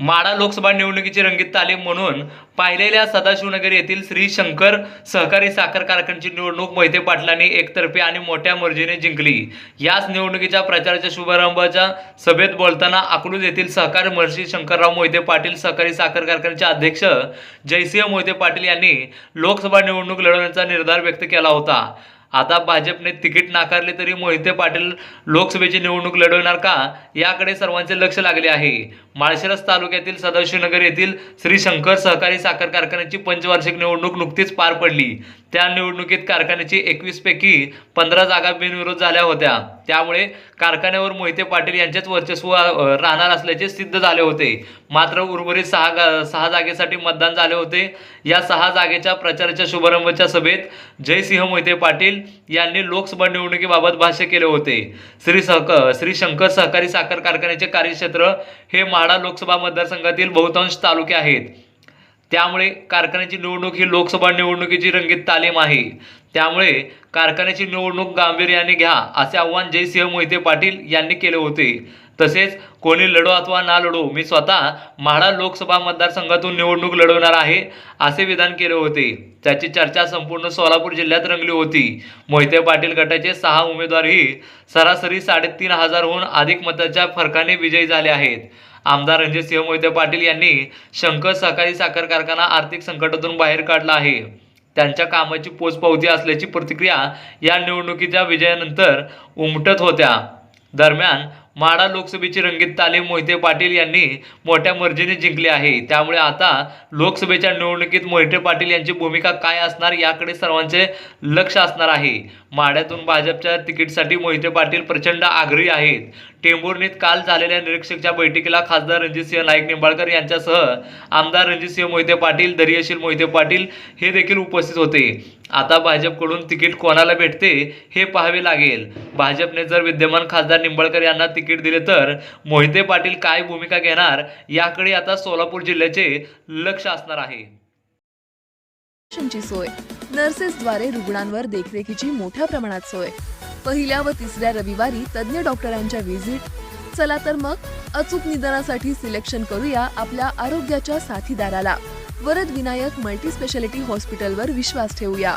माडा लोकसभा निवडणुकीची रंगीत तालीम म्हणून पाहिलेल्या सदाशिवनगर येथील श्री शंकर सहकारी साखर कारखान्याची निवडणूक मोहिते पाटलांनी एकतर्फी आणि मोठ्या मर्जीने जिंकली. याच निवडणुकीच्या प्रचाराच्या शुभारंभाच्या सभेत बोलताना अकलूज येथील सहकार महर्षी शंकरराव मोहिते पाटील सहकारी साखर कारखान्याचे अध्यक्ष जयसिंह मोहिते पाटील यांनी लोकसभा निवडणूक लढवण्याचा निर्धार व्यक्त केला होता. आता भाजपने तिकीट नाकारले तरी मोहिते पाटील लोकसभेची निवडणूक लढवणार का? याकडे सर्वांचे लक्ष लागले आहे. माळशिरस तालुक्यातील सदाशिवनगर येथील श्री शंकर सहकारी साखर कारखान्याची पंचवार्षिक निवडणूक नुकतीच पार पडली. त्या निवडणुकीत कारखान्याची एकवीस पैकी पंधरा जागा बिनविरोध झाल्या होत्या. त्यामुळे कारखान्यावर मोहिते पाटील यांचेच वर्चस्व राहणार असल्याचे सिद्ध झाले होते. मात्र उर्वरित सहा गा- सहा जागेसाठी मतदान झाले होते. या सहा जागेच्या प्रचाराच्या शुभारंभाच्या सभेत जयसिंह मोहिते पाटील यांनी लोकसभा निवडणुकीबाबत भाष्य केले होते. श्री सहक श्री शंकर सहकारी साखर कारखान्याचे कार्यक्षेत्र हे माढा लोकसभा मतदारसंघातील बहुतांश तालुके आहेत. त्यामुळे कारखान्याची निवडणूक ही लोकसभा निवडणुकीची रंगीत तालीम आहे. त्यामुळे कारखान्याची निवडणूक गांभीर्याने घ्या असे आव्हान जयसिंह मोहिते पाटील यांनी केले होते. तसेच कोणी लढो अथवा ना लढो मी स्वतः म्हाडा लोकसभा मतदारसंघातून निवडणूक लढवणार आहे असे विधान केले होते. त्याची चर्चा संपूर्ण सोलापूर जिल्ह्यात रंगली होती. मोहिते पाटील गटाचे सहा उमेदवारही सरासरी साडेतीन हजारहून अधिक मताच्या फरकाने विजयी झाले आहेत. आमदार रणजितसिंह मोहिते पाटील यांनी शंकर सहकारी साखर कारखाना आर्थिक संकटातून बाहेर काढला आहे. त्यांच्या कामाची पोचपावती असल्याची प्रतिक्रिया या निवडणुकीच्या विजयानंतर उमटत होत्या. दरम्यान माढा लोकसभेची रंगीत तालीम मोहिते पाटील यांनी मोठ्या मर्जीने जिंकली आहे. त्यामुळे आता लोकसभेच्या निवडणुकीत मोहिते पाटील यांची भूमिका काय असणार याकडे सर्वांचे लक्ष असणार आहे. माढ्यातून भाजपच्या तिकीटसाठी मोहिते पाटील प्रचंड आग्रही आहेत. टेंभुर्णीत काल झालेल्या निरीक्षकच्या बैठकीला खासदार रणजितसिंह नाईक निंबाळकर यांच्यासह आमदार रणजितसिंह मोहिते पाटील धैर्यशील मोहिते पाटील हे देखील उपस्थित होते. आता भाजपकडून तिकीट कोणाला भेटते हे पाहावे लागेल. भाजपने जर विद्यमान खासदार निंबाळकर यांना तिकीट दिले तर मोहिते पाटील काय भूमिका घेणार याकडे आता सोलापूर जिल्ह्याचे लक्ष असणार आहे. सोय. नर्सेसद्वारे रुग्णांवर देखरेखीची मोठ्या प्रमाणात सोय. पहिल्या व तिसऱ्या रविवारी तज्ज्ञ डॉक्टरांच्या व्हिजिट. चला तर मग अचूक निदानासाठी सिलेक्शन करूया आपल्या आरोग्याच्या साथीदाराला. वरद विनायक मल्टी स्पेशालिटी हॉस्पिटलवर विश्वास ठेवूया.